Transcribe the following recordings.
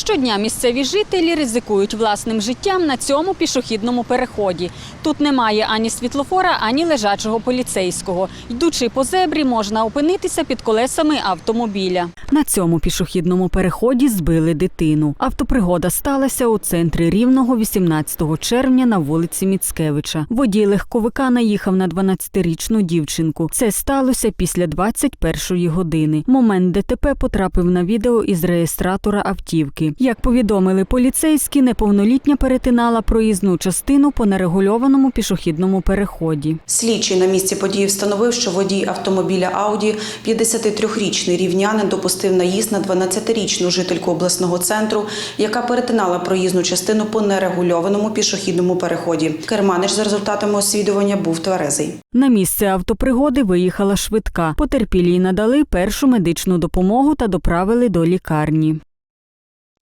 Щодня місцеві жителі ризикують власним життям на цьому пішохідному переході. Тут немає ані світлофора, ані лежачого поліцейського. Йдучи по зебрі, можна опинитися під колесами автомобіля. На цьому пішохідному переході збили дитину. Автопригода сталася у центрі Рівного 18 червня на вулиці Міцкевича. Водій легковика наїхав на 12-річну дівчинку. Це сталося після 21-ї години. Момент ДТП потрапив на відео із реєстратора автівки. Як повідомили поліцейські, неповнолітня перетинала проїзну частину по нерегульованому пішохідному переході. Слідчий на місці події встановив, що водій автомобіля Ауді, 53-річний рівнянин, допустив наїзд на 12-річну жительку обласного центру, яка перетинала проїзну частину по нерегульованому пішохідному переході. Керманич за результатами освідування був тверезий. На місце автопригоди виїхала швидка. Потерпілій надали першу медичну допомогу та доправили до лікарні.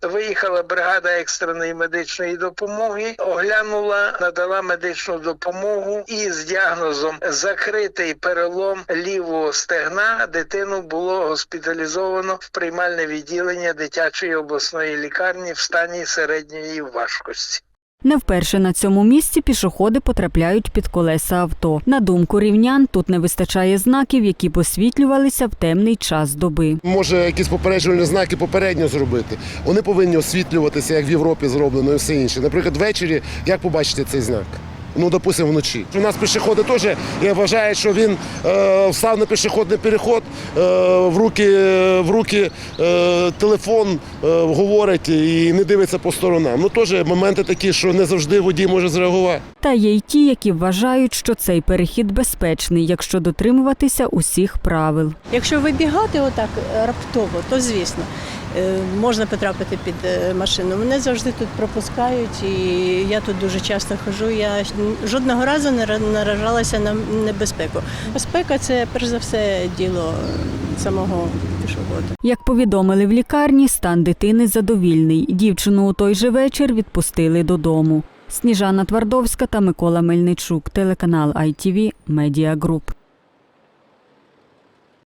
Виїхала бригада екстреної медичної допомоги, оглянула, надала медичну допомогу і з діагнозом закритий перелом лівого стегна дитину було госпіталізовано в приймальне відділення дитячої обласної лікарні в стані середньої важкості. Не вперше на цьому місці пішоходи потрапляють під колеса авто. На думку рівнян, тут не вистачає знаків, які посвітлювалися в темний час доби. Може, якісь попереджувальні знаки попередньо зробити. Вони повинні освітлюватися, як в Європі зроблено і все інше. Наприклад, ввечері як побачити цей знак? Ну, допустимо, вночі. У нас пішоходи теж я вважаю, що він е, встав на пішохідний переход, е, в руки, в руки е, телефон е, говорить і не дивиться по сторонам. Ну теж моменти такі, що не завжди водій може зреагувати. Та є й ті, які вважають, що цей перехід безпечний, якщо дотримуватися усіх правил. Якщо вибігати отак раптово, то звісно можна потрапити під е, машину. Мене завжди тут пропускають, і я тут дуже часто хожу. Я жодного разу не наражалася на небезпеку. Безпека це перш за все діло е, самого. Як повідомили в лікарні, стан дитини задовільний. Дівчину у той же вечір відпустили додому. Сніжана Твардовська та Микола Мельничук, телеканал ITV, Group.